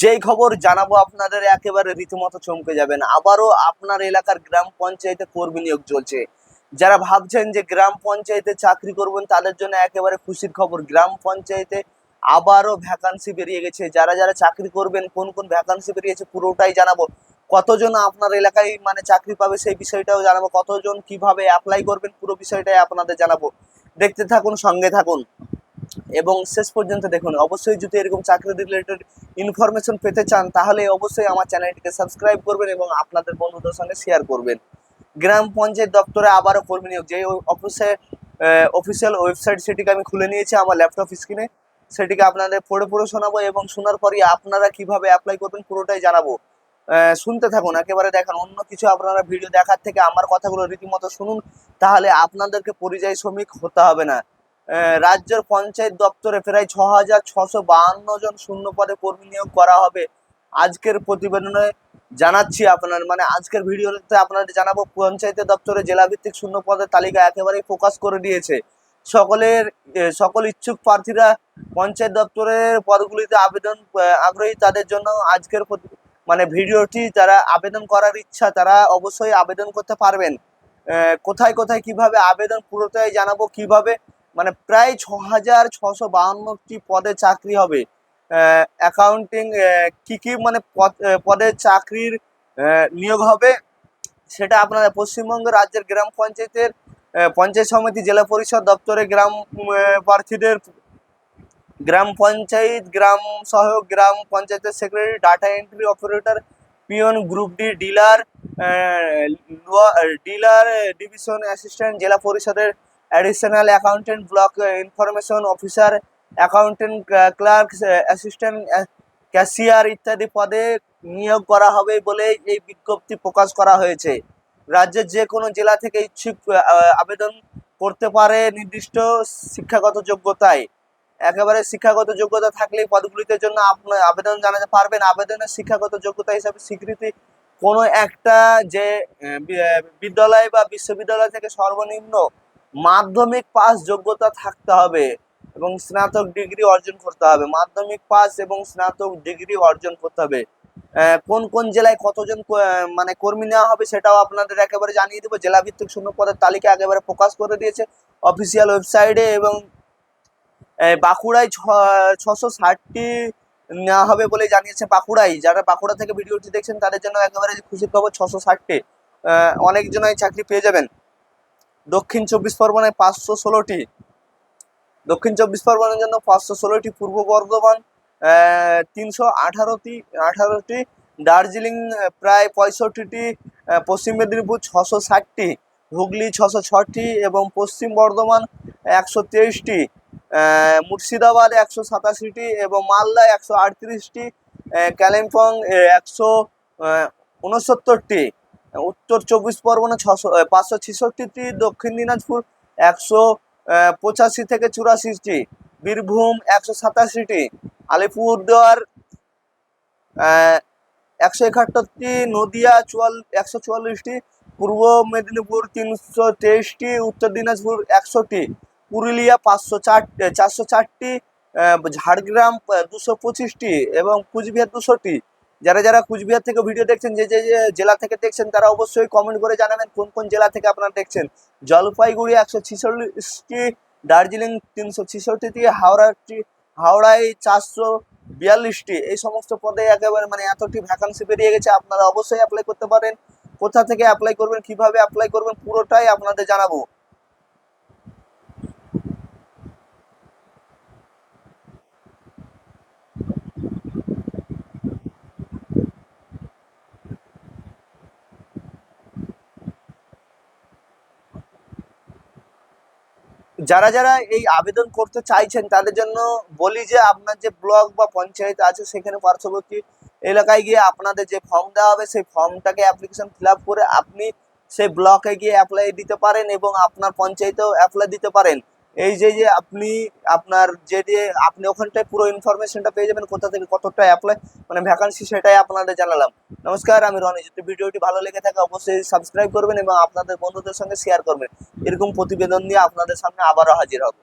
যেই খবর জানাব আপনাদের একেবারে রীতিমতো চমকে যাবেন। আবারও আপনার এলাকার গ্রাম পঞ্চায়েতে কর্মী নিয়োগ চলছে। যারা ভাবছেন যে গ্রাম পঞ্চায়েতে চাকরি করবেন, তাদের জন্য একেবারে খুশির খবর। গ্রাম পঞ্চায়েতে আবারও ভ্যাকান্সি বেরিয়ে গেছে। যারা যারা চাকরি করবেন, কোন কোন ভ্যাকান্সি বেরিয়েছে পুরোটাই জানাব। কতজন আপনার এলাকায় মানে চাকরি পাবে সেই বিষয়টাও জানাব। কতজন কীভাবে অ্যাপ্লাই করবেন, পুরো বিষয়টাই আপনাদের জানাব। দেখতে থাকুন, সঙ্গে থাকুন। এবং শেষ পর্যন্ত দেখুন, অবশ্যই যদি এরকম চাকরি রিলেটেড ইনফরমেশন পেতে চান, তাহলে অবশ্যই আমার চ্যানেলটিকে সাবস্ক্রাইব করবেন এবং আপনাদের বন্ধুদের সঙ্গে শেয়ার করবেন। গ্রাম পঞ্চায়েত দপ্তরে আবারও কর্মী নিয়োগ। যে অফিসে অফিসিয়াল ওয়েবসাইট সেটিকে আমি খুলে নিয়েছি আমার ল্যাপটপ স্ক্রিনে সেটিকে আপনাদের পড়ে পড়ে শোনাবো এবং শোনার পরই আপনারা কীভাবে অ্যাপ্লাই করবেন পুরোটাই জানাব। শুনতে থাকুন, একেবারে দেখেন, অন্য কিছু আপনারা ভিডিও দেখার থেকে আমার কথাগুলো রীতিমতো শুনুন, তাহলে আপনাদেরকে পরিযায়ী শ্রমিক হতে হবে না। রাজ্যের পঞ্চায়েত দপ্তরে প্রায় ছ হাজার ছশো বাহান্ন জন শূন্য পদে কর্মী নিয়োগ করা হবে। আজকের প্রতিবেদনে জানাচ্ছি আপনার মানে আজকের ভিডিওতে আপনাদের জানাব পঞ্চায়েতের দপ্তরে জেলাভিত্তিক শূন্য পদের তালিকা একেবারেই ফোকাস করে দিয়েছে। সকলের সকল ইচ্ছুক প্রার্থীরা পঞ্চায়েত দপ্তরের পদগুলিতে আবেদন আগ্রহী তাদের জন্য আজকের মানে ভিডিওটি যারা আবেদন করার ইচ্ছা, তারা অবশ্যই আবেদন করতে পারবেন। কোথায় কোথায় কীভাবে আবেদন পুরোটাই জানাব, কীভাবে মানে প্রায় ছ হাজার ছশো বাহান্নটি পদে চাকরি হবে। অ্যাকাউন্টিং কি কি মানে পদ চাকরির নিয়োগ হবে সেটা আপনারা পশ্চিমবঙ্গ রাজ্যের গ্রাম পঞ্চায়েতের পঞ্চায়েত সমিতি, জেলা পরিষদ দপ্তরে গ্রাম প্রার্থীদের, গ্রাম পঞ্চায়েত, গ্রাম সহায়ক, গ্রাম পঞ্চায়েতের secretary data entry operator peon group D dealer dealer division assistant জেলা পরিষদের additional accountant block information officer accountant clerk assistant cashier ইত্যাদি পদে নিয়োগ করা হবে বলে এই বিজ্ঞপ্তি প্রকাশ করা হয়েছে। রাজ্যের যে কোনো জেলা থেকে ইচ্ছুক আবেদন করতে পারে নির্দিষ্ট শিক্ষাগত যোগ্যতায়। একেবারে শিক্ষাগত যোগ্যতা থাকলেই পদগুলিতে জন্য আপনার আবেদন জানাতে পারবেন। আবেদনের শিক্ষাগত যোগ্যতা হিসাবে স্বীকৃতি কোনো একটা যে বিদ্যালয় বা বিশ্ববিদ্যালয় থেকে সর্বনিম্ন মাধ্যমিক পাস যোগ্যতা থাকতে হবে এবং স্নাতক ডিগ্রি অর্জন করতে হবে। মাধ্যমিক পাস এবং স্নাতক ডিগ্রি অর্জন করতে হবে। কোন কোন জেলায় কতজন মানে কর্মী নেওয়া হবে সেটাও আপনাদের একেবারে জানিয়ে দেবো। জেলা ভিত্তিক শূন্য পদের তালিকা একেবারে প্রকাশ করে দিয়েছে। অফিসিয়াল ওয়েবসাইটে এবং বাঁকুড়ায় ছ- ছশো ষাটটি নেওয়া হবে বলে জানিয়েছে বাঁকুড়ায়। যারা বাঁকুড়া থেকে ভিডিওটি দেখছেন তাদের জন্য একেবারে খুশির খবর ছশো ষাটটি। অনেকজনই চাকরি পেয়ে যাবেন। দক্ষিণ চব্বিশ পরগনায় পাঁচশো ষোলোটি। দক্ষিণ চব্বিশ পরগনার জন্য পাঁচশো ষোলোটি পূর্ব বর্ধমান তিনশো আঠারোটি আঠারোটি। দার্জিলিং প্রায় পঁয়ষট্টিটি। পশ্চিম মেদিনীপুর ছশো ষাটটি। হুগলি ছশো ছটি এবং পশ্চিম বর্ধমান একশো তেইশটি। মুর্শিদাবাদ একশো সাতাশিটি এবং মালদা একশো আটত্রিশটি। কালিম্পং একশো উনসত্তরটি উত্তর চব্বিশ পরগনা ছশো পাঁচশো ছেষট্টিটি, দক্ষিণ দিনাজপুর একশো পঁচাশি থেকে চুরাশিটি, বীরভূম একশো সাতাশিটি, আলিপুরদুয়ার একশো একাত্তরটি, নদিয়া চুয়াল, একশো চুয়াল্লিশটি, পূর্ব মেদিনীপুর তিনশো তেইশটি, উত্তর দিনাজপুর একশোটি, পুরুলিয়া পাঁচশো চার চারশো চারটি ঝাড়গ্রাম দুশো পঁচিশটি এবং কুচবিহার দুশোটি। যারা যারা কুচবিহার থেকে ভিডিও দেখছেন, যে যে জেলা থেকে দেখছেন, তারা অবশ্যই কমেন্ট করে জানাবেন কোন কোন জেলা থেকে আপনারা দেখছেন। জলপাইগুড়ি একশো ছিচল্লিশটি, দার্জিলিং তিনশো ছিষট্টিটি হাওড়াটি হাওড়ায় চারশো বিয়াল্লিশটি। এই সমস্ত পদে একেবারে মানে এতটি ভ্যাকান্সি বেরিয়ে গেছে, আপনারা অবশ্যই অ্যাপ্লাই করতে পারেন। কোথা থেকে অ্যাপ্লাই করবেন, কীভাবে অ্যাপ্লাই করবেন, পুরোটাই আপনাদের জানাব। যারা যারা এই আবেদন করতে চাইছেন, তাদের জন্য বলি যে আপনার যে ব্লক বা পঞ্চায়েত আছে, সেখানে পার্শ্ববর্তী এলাকায় গিয়ে আপনাদের যে ফর্ম দেওয়া হবে, সেই ফর্মটাকে অ্যাপ্লিকেশন ফিল করে আপনি সেই ব্লকে গিয়ে অ্যাপ্লাই দিতে পারেন এবং আপনার পঞ্চায়েতেও অ্যাপ্লাই দিতে পারেন। এই যে যে আপনি আপনার যে যে আপনি ওখানটায় পুরো ইনফরমেশনটা পেয়ে যাবেন, কোথা থেকে কতটা অ্যাপ্লাই মানে ভ্যাকান্সি সেটাই আপনাদের জানালাম। নমস্কার, আমি রনি। যদি ভিডিওটি ভালো লেগে থাকে, অবশ্যই সাবস্ক্রাইব করবেন এবং আপনাদের বন্ধুদের সঙ্গে শেয়ার করবেন। এরকম প্রতিবেদন নিয়ে আপনাদের সামনে আবারও হাজির হব।